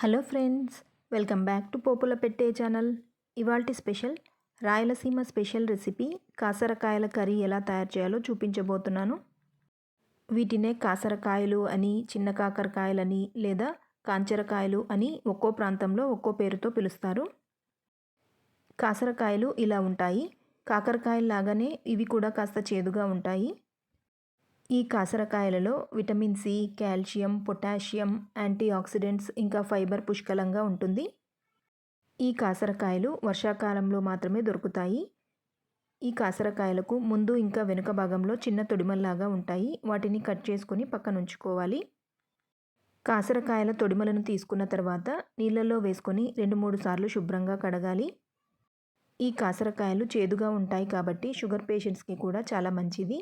Hello friends welcome back to పోపుల పెట్టే channel. ఇవాల్టి స్పెషల్ రాయలసీమ స్పెషల్ రెసిపీ కాసరకాయల కర్రీ ఎలా తయారు చేయాలో చూపించబోతున్నాను. వీటినే కాసరకాయలు అని చిన్న కాకరకాయలని లేదా కాంచరకాయలు అని ఒక్కో ప్రాంతంలో ఒక్కో పేరుతో పిలుస్తారు. కాసరకాయలు ఇలా ఉంటాయి. కాకరకాయలు లాగానే ఇవి కూడా కాస్త చేదుగా ఉంటాయి. ఈ కాసరకాయలలో vitamin C calcium potassium anti antioxidants ఇంకా ఫైబర్ పుష్కలంగా ఉంటుంది. ఈ కాసరకాయలు వర్షాకాలంలో మాత్రమే దొరుకుతాయి. ఈ కాసరకాయలకు ముందు ఇంకా వెనుక భాగంలో చిన్న తొడిమల్లాగా ఉంటాయి. వాటిని కట్ చేసుకొని పక్కన ఉంచుకోవాలి. కాసరకాయల తొడిమలను తీసుకున్న తర్వాత నీళ్ళల్లో వేసుకొని రెండు మూడు సార్లు శుభ్రంగా కడగాలి. ఈ కాసరకాయలు చేదుగా ఉంటాయి కాబట్టి షుగర్ పేషెంట్స్కి కూడా చాలా మంచిది.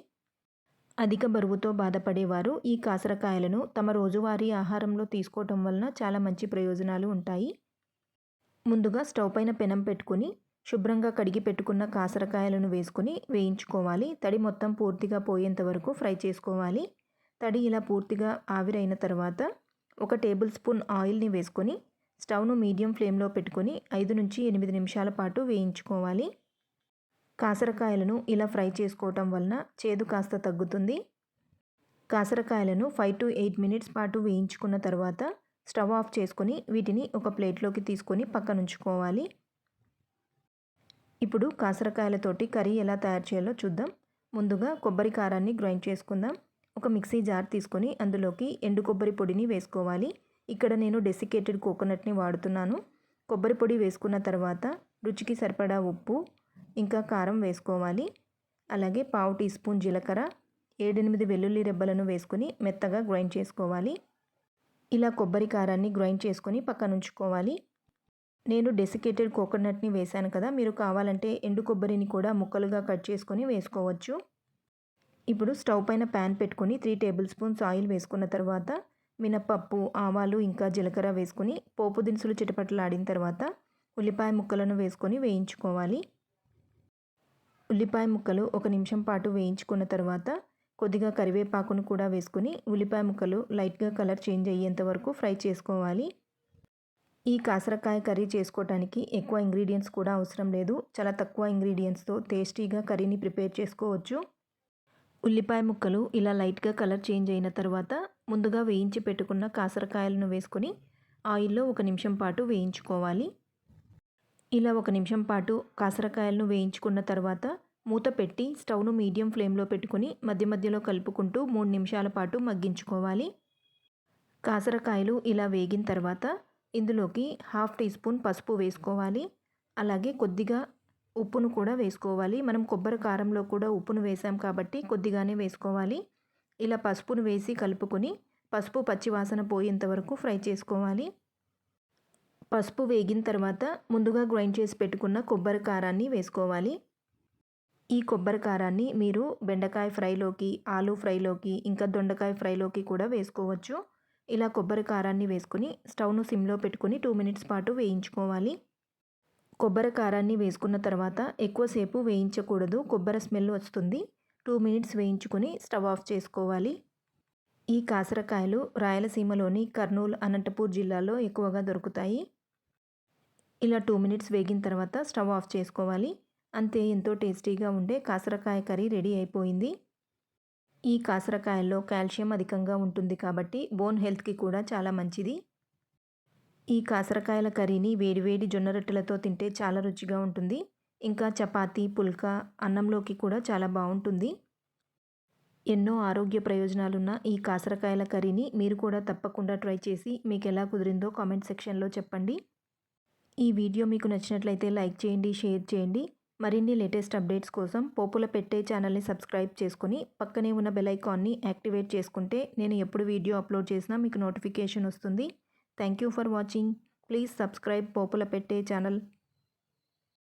అధిక బరువుతో బాధపడేవారు. ఈ కాసరకాయలను తమ రోజువారీ ఆహారంలో తీసుకోవటం వలన చాలా మంచి ప్రయోజనాలు ఉంటాయి. ముందుగా స్టవ్ పైన పెనం పెట్టుకుని శుభ్రంగా కడిగి పెట్టుకున్న కాసరకాయలను వేసుకుని వేయించుకోవాలి. తడి మొత్తం పూర్తిగా పోయేంత వరకు ఫ్రై చేసుకోవాలి. తడి ఇలా పూర్తిగా ఆవిరైన తర్వాత ఒక టేబుల్ స్పూన్ ఆయిల్ని వేసుకొని స్టవ్ను మీడియం ఫ్లేమ్లో పెట్టుకొని ఐదు నుంచి ఎనిమిది నిమిషాల పాటు వేయించుకోవాలి. కాసరకాయలను ఇలా ఫ్రై చేసుకోవటం వలన చేదు కాస్త తగ్గుతుంది. కాసరకాయలను ఫైవ్ టు ఎయిట్ మినిట్స్ పాటు వేయించుకున్న తర్వాత స్టవ్ ఆఫ్ చేసుకొని వీటిని ఒక ప్లేట్లోకి తీసుకొని పక్కన ఉంచుకోవాలి ఇప్పుడు కాసరకాయలతోటి కర్రీ ఎలా తయారు చేయాలో చూద్దాం. ముందుగా కొబ్బరి కారాన్ని గ్రైండ్ చేసుకుందాం. ఒక మిక్సీ జార్ తీసుకొని అందులోకి ఎండు కొబ్బరి పొడిని వేసుకోవాలి. ఇక్కడ నేను డెసికేటెడ్ కోకోనట్ని వాడుతున్నాను. కొబ్బరి పొడి వేసుకున్న తర్వాత రుచికి సరిపడా ఉప్పు ఇంకా కారం వేసుకోవాలి. అలాగే పావు టీ స్పూన్ జీలకర్ర ఏడెనిమిది వెల్లుల్లి రెబ్బలను వేసుకొని మెత్తగా గ్రైండ్ చేసుకోవాలి. ఇలా కొబ్బరి కారాన్ని గ్రైండ్ చేసుకొని పక్కన ఉంచుకోవాలి. నేను డెసికేటెడ్ కోకోనట్ని వేశాను కదా మీరు కావాలంటే ఎండు కొబ్బరిని కూడా ముక్కలుగా కట్ చేసుకొని వేసుకోవచ్చు. ఇప్పుడు స్టవ్ పైన ప్యాన్ పెట్టుకొని త్రీ టేబుల్ స్పూన్స్ ఆయిల్ వేసుకున్న తర్వాత మినపప్పు ఆవాలు ఇంకా జీలకర్ర వేసుకొని పోపు దినుసులు చిటపటలాడిన తర్వాత ఉల్లిపాయ ముక్కలను వేసుకొని వేయించుకోవాలి. ఉల్లిపాయ ముక్కలు ఒక నిమిషం పాటు వేయించుకున్న తర్వాత కొద్దిగా కరివేపాకును కూడా వేసుకుని ఉల్లిపాయ ముక్కలు లైట్గా కలర్ చేంజ్ అయ్యేంత వరకు ఫ్రై చేసుకోవాలి. ఈ కాసరకాయ కర్రీ చేసుకోవడానికి ఎక్కువ ఇంగ్రీడియంట్స్ కూడా అవసరం లేదు. చాలా తక్కువ ఇంగ్రీడియంట్స్తో టేస్టీగా కర్రీని ప్రిపేర్ చేసుకోవచ్చు. ఉల్లిపాయ ముక్కలు ఇలా లైట్గా కలర్ చేంజ్ అయిన తర్వాత ముందుగా వేయించి పెట్టుకున్న కాసరకాయలను వేసుకొని ఆయిల్లో ఒక నిమిషం పాటు వేయించుకోవాలి. ఇలా ఒక నిమిషం పాటు కాసరకాయలను వేయించుకున్న తర్వాత మూత పెట్టి స్టవ్ను మీడియం ఫ్లేమ్లో పెట్టుకుని మధ్య మధ్యలో కలుపుకుంటూ మూడు నిమిషాల పాటు మగ్గించుకోవాలి. కాసరకాయలు ఇలా వేగిన తర్వాత ఇందులోకి హాఫ్ టీ స్పూన్ పసుపు వేసుకోవాలి. అలాగే కొద్దిగా ఉప్పును కూడా వేసుకోవాలి. మనం కొబ్బరి కారంలో కూడా ఉప్పును వేసాం కాబట్టి కొద్దిగానే వేసుకోవాలి. ఇలా పసుపును వేసి కలుపుకొని పసుపు పచ్చివాసన పోయేంత వరకు ఫ్రై చేసుకోవాలి. పసుపు వేగిన తర్వాత ముందుగా గ్రైండ్ చేసి పెట్టుకున్న కొబ్బరి కారాన్ని వేసుకోవాలి. ఈ కొబ్బరి కారాన్ని మీరు బెండకాయ ఫ్రైలోకి ఆలు ఫ్రైలోకి ఇంకా దొండకాయ ఫ్రైలోకి కూడా వేసుకోవచ్చు. ఇలా కొబ్బరి కారాన్ని వేసుకుని స్టవ్ను సిమ్లో పెట్టుకుని టూ మినిట్స్ పాటు వేయించుకోవాలి. కొబ్బరి కారాన్ని వేసుకున్న తర్వాత ఎక్కువసేపు వేయించకూడదు. కొబ్బరి స్మెల్ వస్తుంది. టూ మినిట్స్ వేయించుకొని స్టవ్ ఆఫ్ చేసుకోవాలి. ఈ కాసరకాయలు రాయలసీమలోని కర్నూలు అనంతపూర్ జిల్లాలో ఎక్కువగా దొరుకుతాయి. ఇలా టూ మినిట్స్ వేగిన తర్వాత స్టవ్ ఆఫ్ చేసుకోవాలి. అంతే ఎంతో టేస్టీగా ఉండే కాసరకాయ కర్రీ రెడీ అయిపోయింది. ఈ కాసరకాయల్లో కాల్షియం అధికంగా ఉంటుంది కాబట్టి బోన్ హెల్త్కి కూడా చాలా మంచిది. ఈ కాసరకాయల కర్రీని వేడివేడి జొన్న రొట్టెలతో తింటే చాలా రుచిగా ఉంటుంది. ఇంకా చపాతీ పుల్కా అన్నంలోకి కూడా చాలా బాగుంటుంది. ఎన్నో ఆరోగ్య ప్రయోజనాలున్న ఈ కాసరకాయల కర్రీని మీరు కూడా తప్పకుండా ట్రై చేసి మీకు ఎలా కుదిరిందో కామెంట్ సెక్షన్లో చెప్పండి. ఈ వీడియో మీకు నచ్చినట్లయితే లైక్ చేయండి షేర్ చేయండి. మరిన్ని లేటెస్ట్ అప్డేట్స్ కోసం పోపుల పెట్టే ఛానల్ని సబ్స్క్రైబ్ చేసుకుని పక్కనే ఉన్న బెల్ ఐకాన్ని యాక్టివేట్ చేసుకుంటే నేను ఎప్పుడు వీడియో అప్లోడ్ చేసినా మీకు నోటిఫికేషన్ వస్తుంది. Thank you for watching. Please subscribe పోపుల పెట్టే ఛానల్.